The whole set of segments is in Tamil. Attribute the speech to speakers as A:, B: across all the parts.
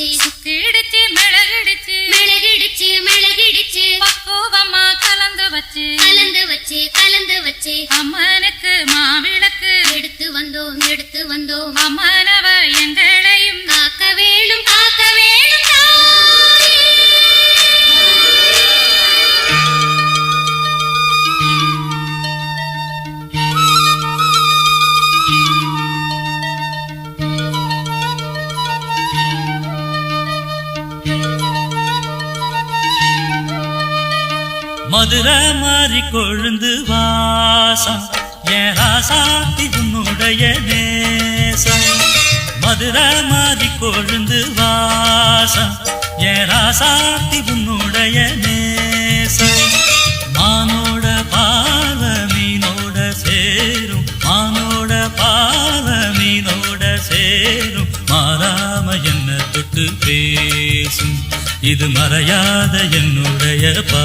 A: வச்சு
B: சுக்கிடுச்சு மிளகிடுச்சு.
A: மிளகிடுச்சு மிளகிடுச்சு.
B: பக்குவமா கலந்து வச்சு.
A: கலந்து வச்சு கலந்து வச்சு.
B: அம்மனுக்கு மாவிளக்கு.
A: எடுத்து வந்தோம் எடுத்து வந்தோம்.
B: அம்மனவ
C: மதுரை மாறி கொழுந்து வாசம் என் ராசாத்தி உன்னுடைய நேசம் மதுரை மாறி கொழுந்து வாசம் என் ராசாத்தி உன்னுடைய நேசம் மானோட பாவ மீனோட சேரும். மானோட பாவ மீனோட சேரும். மாறாம என்ன தொட்டு பேசும். இது மறையாத என்னுடைய பா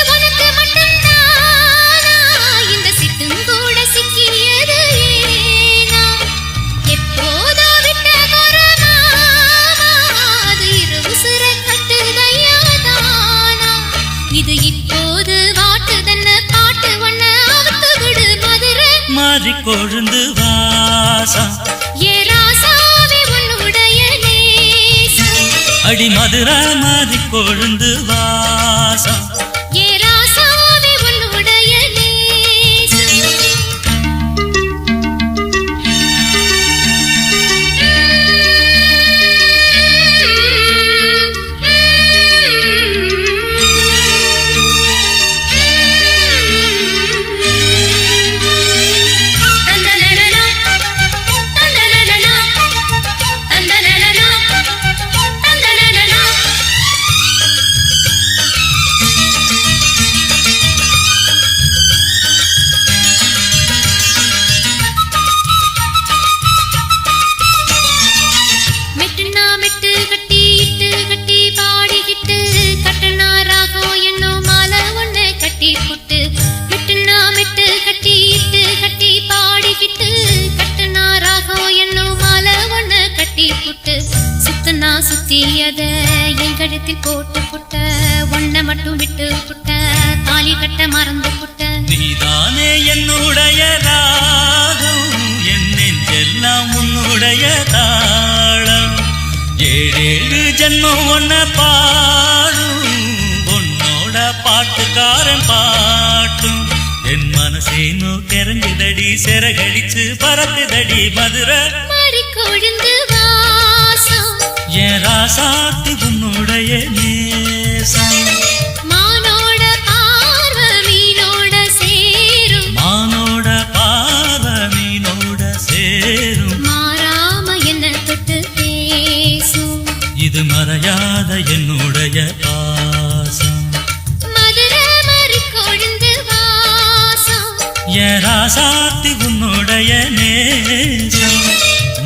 C: மாறி கொழுந்து
A: நேசம்.
C: அடி மதுரா மாறி கொழுந்து
A: சுத்தி என் கழுத்தில் போட்டு புட்ட ஒன்ன மட்டும் விட்டு புட்ட தாலி கட்ட மறந்து புட்ட.
C: நீதானே என்னுடைய ராகம் என் நெஞ்செல்லாம் உன்னுடைய தாளம் ஏழேழு ஜென்மம் ஒன்ன பாடும் உன்னோட பாட்டுக்காரன் பாட்டும். என் மனசே நோ கிறங்குதடி சிறகடிச்சு பறக்குதடி மதுரை என் ராசாத்தி உன்னுடைய நேசம்.
A: மானோட பார்வ மீனோட சேரும்.
C: மானோட பாவ மீனோட சேரும்.
A: மாறாம என்ன தொட்டு பேசும்.
C: இது மறையாத என்னுடைய பாசம். என் ராசாத்தி உன்னுடைய நேசம்.